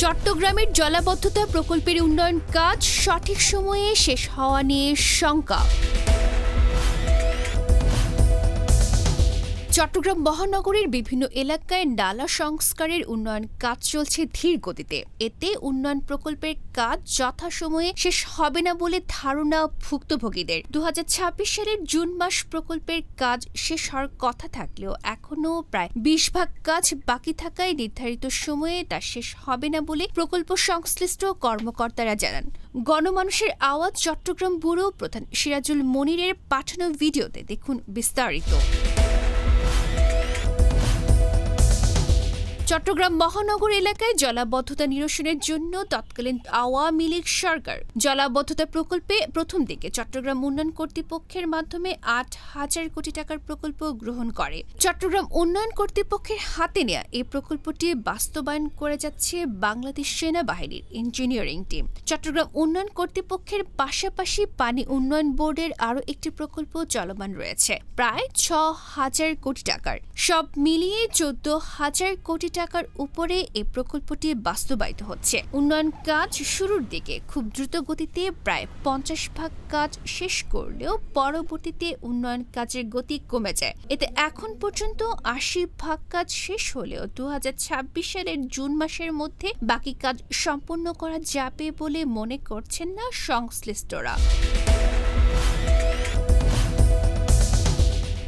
চট্টগ্রামের জলাবদ্ধতা প্রকল্পের উন্নয়ন কাজ সঠিক সময়ে শেষ হওয়া নিয়ে শঙ্কা। চট্টগ্রাম মহানগরীর বিভিন্ন এলাকায় নালা সংস্কারের উন্নয়ন কাজ চলছে ধীর গতিতে। এতে উন্নয়ন প্রকল্পের কাজ যথাসময়ে শেষ হবে না বলে ধারণা ভুক্তভোগীদের। দুহাজার ছাব্বিশ সালের জুন মাস প্রকল্পের কাজ শেষ হওয়ার কথা থাকলেও এখনও প্রায় বিশ ভাগ কাজ বাকি থাকায় নির্ধারিত সময়ে তা শেষ হবে না বলে প্রকল্প সংশ্লিষ্ট কর্মকর্তারা জানান। গণমানুষের আওয়াজ চট্টগ্রাম ব্যুরো প্রধান সিরাজুল মনিরের পাঠানো ভিডিওতে দেখুন বিস্তারিত। চট্টগ্রাম মহানগর এলাকায় জলাবদ্ধতা নিরসনের জন্য তৎকালীন আওয়ামী লীগ সরকার জলাবদ্ধতা প্রকল্পে প্রথম দিকে চট্টগ্রাম উন্নয়ন কর্তৃপক্ষের মাধ্যমে আট হাজার কোটি টাকার প্রকল্প গ্রহণ করে। চট্টগ্রাম উন্নয়ন কর্তৃপক্ষের হাতে নেওয়া এই প্রকল্পটি বাস্তবায়ন করে যাচ্ছে বাংলাদেশ সেনাবাহিনীর ইঞ্জিনিয়ারিং টিম। চট্টগ্রাম উন্নয়ন কর্তৃপক্ষের পাশাপাশি পানি উন্নয়ন বোর্ডের আরও একটি প্রকল্প চলমান রয়েছে। প্রায় ছ হাজার কোটি টাকার। সব মিলিয়ে চোদ্দ হাজার কোটি টাকার উপরে এই প্রকল্পটি বাস্তবায়িত হচ্ছে। উন্নয়ন কাজ শুরুর দিকে খুব দ্রুত গতিতে প্রায় পঞ্চাশ ভাগ কাজ শেষ করলেও পরবর্তীতে উন্নয়ন কাজের গতি কমে যায়। এতে এখন পর্যন্ত আশি ভাগ কাজ শেষ হলেও দু হাজার ছাব্বিশ সালের জুন মাসের মধ্যে বাকি কাজ সম্পন্ন করা যাবে বলে মনে করছেন না সংশ্লিষ্টরা।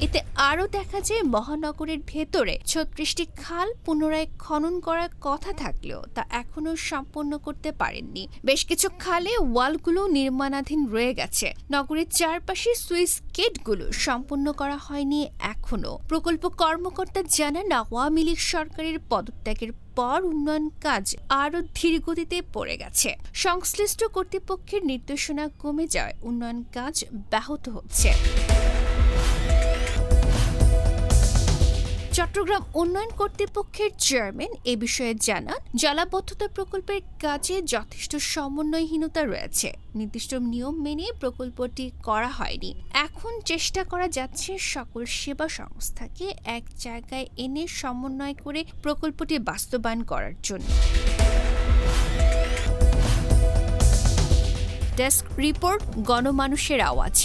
এতে আরও দেখা যায় মহানগরের ভেতরে ছত্রিশটি খাল পুনরায় খনন করার কথা থাকলেও তা এখনও সম্পন্ন করতে পারেননি। বেশ কিছু খালে ওয়ালগুলো নির্মাণাধীন রয়ে গেছে। নগরের চারপাশে সুইস গেটগুলো সম্পন্ন করা হয়নি এখনও। প্রকল্প কর্মকর্তা জানান, আওয়ামী লীগ সরকারের পদত্যাগের পর উন্নয়ন কাজ আরও ধীর গতিতে পড়ে গেছে। সংশ্লিষ্ট কর্তৃপক্ষের নির্দেশনা কমে যাওয়ায় উন্নয়ন কাজ ব্যাহত হচ্ছে। চট্টগ্রাম উন্নয়ন কর্তৃপক্ষের চেয়ারম্যান এ বিষয়ে জানান, জলাবদ্ধতা প্রকল্পের কাজে যথেষ্ট সমন্বয়হীনতা রয়েছে। নির্দিষ্ট নিয়ম মেনে প্রকল্পটি করা হয়নি। এখন চেষ্টা করা যাচ্ছে সকল সেবা সংস্থাকে এক জায়গায় এনে সমন্বয় করে প্রকল্পটি বাস্তবায়ন করার জন্য। ডেস্ক রিপোর্ট গণমানুষের আওয়াজ।